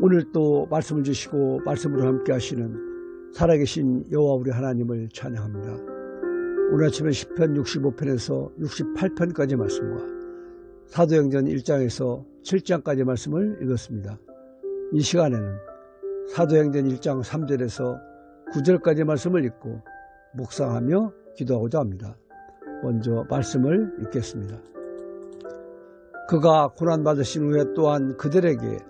오늘 또 말씀을 주시고 말씀으로 함께 하시는 살아계신 여호와 우리 하나님을 찬양합니다. 오늘 아침에 10편 65편에서 68편까지 말씀과 사도행전 1장에서 7장까지 말씀을 읽었습니다. 이 시간에는 사도행전 1장 3절에서 9절까지 말씀을 읽고 묵상하며 기도하고자 합니다. 먼저 말씀을 읽겠습니다. 그가 고난받으신 후에 또한 그들에게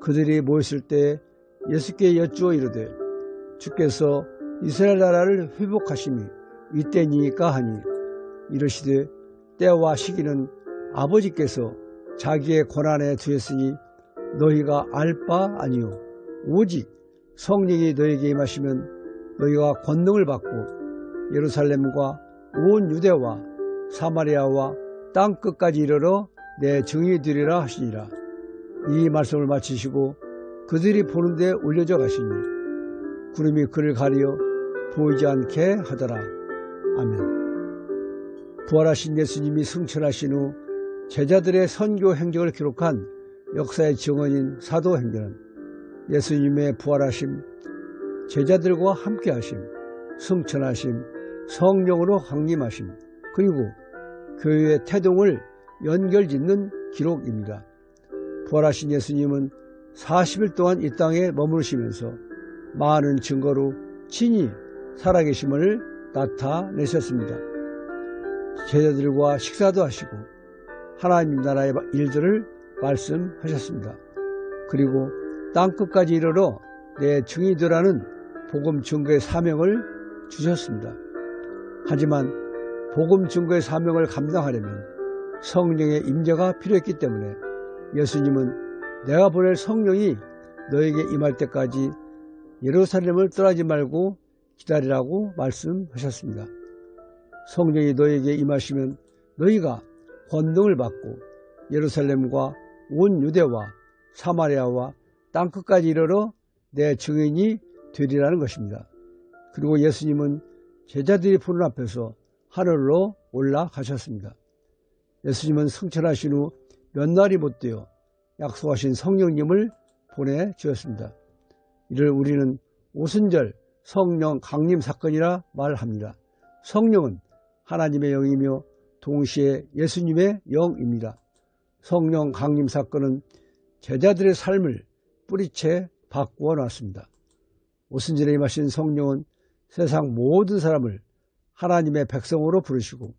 그들이 모였을 때 예수께 여쭈어 이르되 주께서 이스라엘 나라를 회복하심이 이때니까 하니 이르시되 때와 시기는 아버지께서 자기의 권한에 두었으니 너희가 알 바 아니요 오직 성령이 너에게 임하시면 너희가 권능을 받고 예루살렘과 온 유대와 사마리아와 땅 끝까지 이르러 내 증이 되리라 하시니라. 이 말씀을 마치시고 그들이 보는데 올려져 가시니 구름이 그를 가리어 보이지 않게 하더라. 아멘. 부활하신 예수님이 승천하신 후 제자들의 선교 행적을 기록한 역사의 증언인 사도 행전은 예수님의 부활하심, 제자들과 함께하심, 승천하심, 성령으로 강림하심, 그리고 교회의 태동을 연결짓는 기록입니다. 부활하신 예수님은 40일 동안 이 땅에 머무르시면서 많은 증거로 친히 살아계심을 나타내셨습니다. 제자들과 식사도 하시고 하나님 나라의 일들을 말씀하셨습니다. 그리고 땅끝까지 이르러 내 증이 되라는 복음 증거의 사명을 주셨습니다. 하지만 복음 증거의 사명을 감당하려면 성령의 임재가 필요했기 때문에 예수님은 내가 보낼 성령이 너에게 임할 때까지 예루살렘을 떠나지 말고 기다리라고 말씀하셨습니다. 성령이 너에게 임하시면 너희가 권능을 받고 예루살렘과 온 유대와 사마리아와 땅끝까지 이르러 내 증인이 되리라는 것입니다. 그리고 예수님은 제자들이 보는 앞에서 하늘로 올라가셨습니다. 예수님은 승천하신 후 몇 날이 못 되어 약속하신 성령님을 보내주었습니다. 이를 우리는 오순절 성령 강림 사건이라 말합니다. 성령은 하나님의 영이며 동시에 예수님의 영입니다. 성령 강림 사건은 제자들의 삶을 뿌리채 바꾸어 놨습니다. 오순절에 임하신 성령은 세상 모든 사람을 하나님의 백성으로 부르시고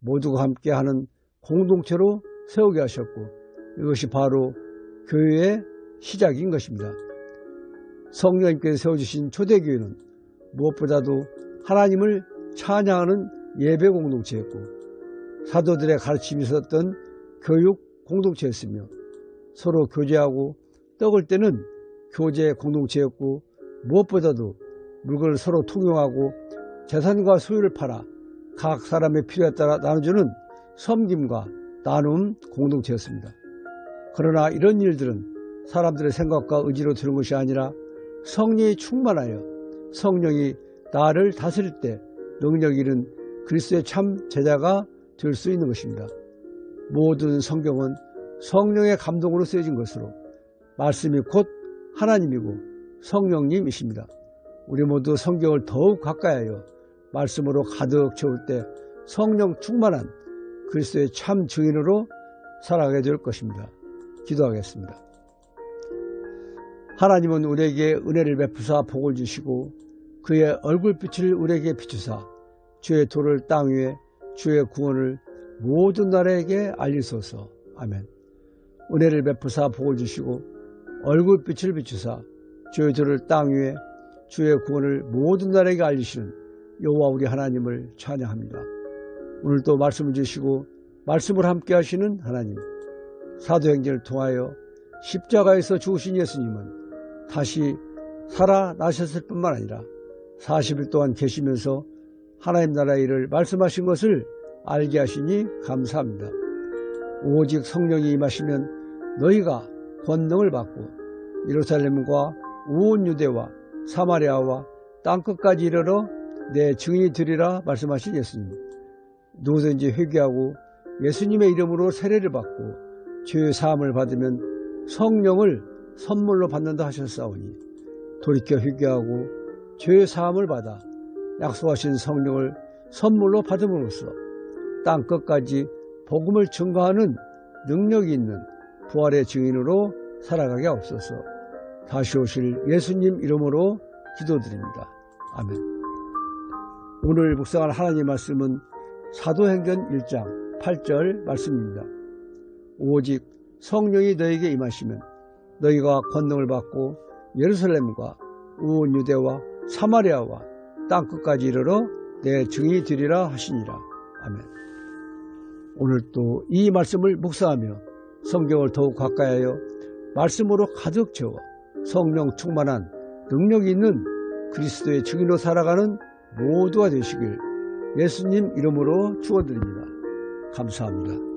모두가 함께하는 공동체로 세우게 하셨고 이것이 바로 교회의 시작인 것입니다. 성령님께서 세워주신 초대교회는 무엇보다도 하나님을 찬양하는 예배 공동체였고 사도들의 가르침이 있었던 교육 공동체였으며 서로 교제하고 떡을 때는 교제 공동체였고 무엇보다도 물건을 서로 통용하고 재산과 소유를 팔아 각 사람의 필요에 따라 나눠주는 섬김과 나눔 공동체였습니다. 그러나 이런 일들은 사람들의 생각과 의지로 되는 것이 아니라 성령이 충만하여 성령이 나를 다스릴 때 능력 잃은 그리스도의 참 제자가 될 수 있는 것입니다. 모든 성경은 성령의 감동으로 쓰여진 것으로 말씀이 곧 하나님이고 성령님이십니다. 우리 모두 성경을 더욱 가까이 하여 말씀으로 가득 채울 때 성령 충만한 그리스도의 참 증인으로 살아가게 될 것입니다. 기도하겠습니다. 하나님은 우리에게 은혜를 베푸사 복을 주시고 그의 얼굴빛을 우리에게 비추사 주의 도를 땅 위에 주의 구원을 모든 나라에게 알리소서. 아멘. 은혜를 베푸사 복을 주시고 얼굴빛을 비추사 주의 도를 땅 위에 주의 구원을 모든 나라에게 알리시는 여호와 우리 하나님을 찬양합니다. 오늘도 말씀을 주시고 말씀을 함께 하시는 하나님 사도행전을 통하여 십자가에서 죽으신 예수님은 다시 살아나셨을 뿐만 아니라 40일 동안 계시면서 하나님 나라의 일을 말씀하신 것을 알게 하시니 감사합니다. 오직 성령이 임하시면 너희가 권능을 받고 예루살렘과 온 유대와 사마리아와 땅 끝까지 이르러 내 증인이 되리라 말씀하신 예수님. 누구든지 회개하고 예수님의 이름으로 세례를 받고 죄의 사함을 받으면 성령을 선물로 받는다 하셨사오니 돌이켜 회개하고 죄의 사함을 받아 약속하신 성령을 선물로 받음으로써 땅 끝까지 복음을 증거하는 능력이 있는 부활의 증인으로 살아가게 없어서 다시 오실 예수님 이름으로 기도드립니다. 아멘. 오늘 묵상할 하나님 말씀은 사도행전 1장 8절 말씀입니다. 오직 성령이 너에게 임하시면 너희가 권능을 받고 예루살렘과 온 유대와 사마리아와 땅 끝까지 이르러 내 증인이 되리라 하시니라. 아멘. 오늘 또 이 말씀을 묵상하며 성경을 더욱 가까이하여 말씀으로 가득 채워 성령 충만한 능력이 있는 그리스도의 증인으로 살아가는 모두가 되시길 예수님 이름으로 축원드립니다. 감사합니다.